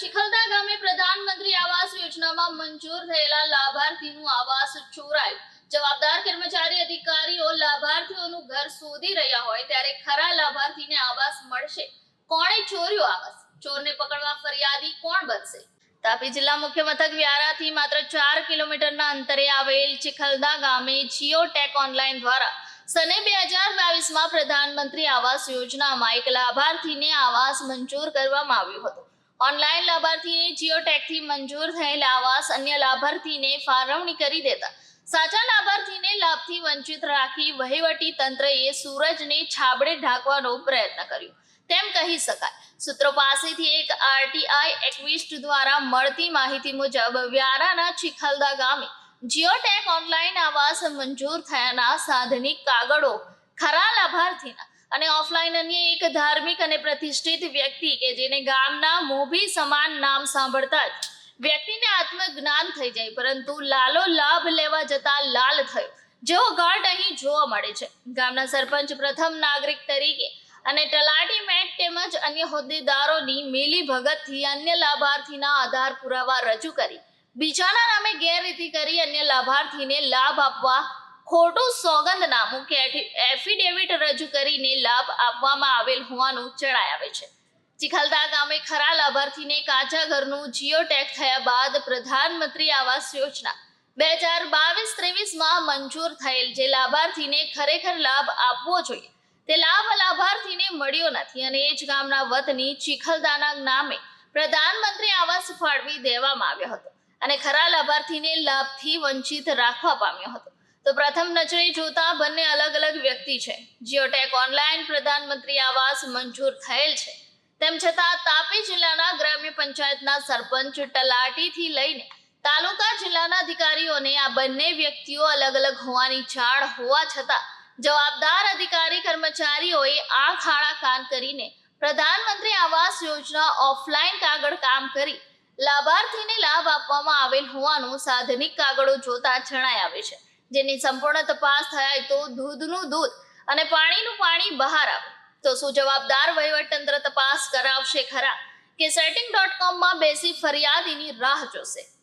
ચિખલદા ગામે પ્રધાનમંત્રી આવાસ યોજનામાં મંજૂર થયેલા લાભાર્થીનું આવાસ ચોરાયું. જવાબદાર કર્મચારી અધિકારીઓ લાભાર્થીઓનું ઘર શોધી રહ્યા હોય ત્યારે ખરા લાભાર્થીને આવાસ મળશે. કોણે ચોર્યો આવાસ? ચોરને પકડવા ફરિયાદી કોણ બનશે? તાપી જિલ્લા મુખ્ય મથક વ્યારાથી માત્ર ચાર કિલોમીટરના અંતરે આવેલ ચિખલદા ગામે જીઓ ટેક ઓનલાઈન દ્વારા સને બે હજાર બાવીસમાં પ્રધાનમંત્રી આવાસ યોજનામાં એક લાભાર્થીને આવાસ મંજૂર કરવામાં આવ્યું હતું. ઓનલાઈન લાભાર્થીને જીઓ ટેગથી મંજૂર થયેલ આવાસ અન્ય લાભાર્થીને ફાળવણી કરી દેતા. સાચા લાભાર્થીને લાભથી વંચિત રાખી વહીવટી તંત્રએ સૂરજને છાબડે ઢાંકવાનો પ્રયત્ન કર્યો. તેમ કહી શકાય. સૂત્રો પાસેથી એક આરટીઆઈ એક્વિસ્ટ દ્વારા મળતી માહિતી મુજબ વ્યારાના ચિખલદા ગામે જીઓટેક ઓનલાઈન આવાસ મંજૂર થયાના સાધનિક કાગળો ખરા લાભાર્થીના અને ઓફલાઈન અન્ય એક ધાર્મિક અને પ્રતિષ્ઠિત વ્યક્તિ કે જેને ગામના મોભી સમાન નામ સાંભળતા જ વ્યક્તિને આત્મજ્ઞાન થઈ જાય, પરંતુ લાલો લાભ લેવા જતા લાલ થયો. જેવો ઘાટ અહીં જોવા મળે છે. ગામના સરપંચ પ્રથમ નાગરિક તરીકે અને તલાટી મેટ તેમજ અન્ય હોદ્દેદારોની મેલી ભગતથી અન્ય લાભાર્થીના આધાર પુરાવા રજૂ કરી. બીજાના નામે ગેરરીતિ કરી અન્ય લાભાર્થીને લાભ આપવા ખોટું સોગંદનામું કે એફિડેવિટ રજૂ કરીને લાભ આપવામાં આવેલ હોવાનું જણાય આવે છે. ચિખલદા ગામે ખરા લાભાર્થીને કાચા ઘરનું જીઓ ટેગ થયા બાદ પ્રધાનમંત્રી આવાસ યોજના બે હજાર બાવીસ ત્રેવીસમાં મંજૂર થયેલ જે લાભાર્થીને ખરેખર લાભ આપવો જોઈએ. તે લાભ લાભાર્થીને મળ્યો નથી અને એ જ ગામના વતની ચિખલદાના નામે પ્રધાનમંત્રી આવાસ ફાળવી દેવામાં આવ્યો હતો અને ખરા લાભાર્થીને લાભથી વંચિત રાખવા પામ્યો હતો. તો પ્રથમ નજરે જોતા બંને અલગ અલગ વ્યક્તિ છે. જીઓટેક ઓનલાઈન પ્રધાનમંત્રી આવાસ મંજૂર થયેલ છે. તેમ છતાં તાપી જિલ્લાના ગ્રામ્ય પંચાયતના સરપંચ તલાટીથી લઈને તાલુકા જિલ્લાના અધિકારીઓને આ બંને વ્યક્તિઓ અલગ અલગ હોવાની જાણ હોવા છતાં જવાબદાર અધિકારી કર્મચારીઓએ આ ખાડા કાન કરીને પ્રધાનમંત્રી આવાસ યોજના ઓફલાઈન કાગળ કામ કરી લાભાર્થીને લાભ આપવામાં આવેલ હોવાનું સાધનિક કાગળો જોતા જણાય આવે છે. જેની સંપૂર્ણ તપાસ થાય તો દૂધનું દૂધ અને પાણીનું પાણી બહાર આવે. તો શું જવાબદાર વહીવટતંત્ર તપાસ કરાવશે ખરા? કે સેટિંગ ડોટ કોમમાં બેસી ફરિયાદીની રાહ જોશે.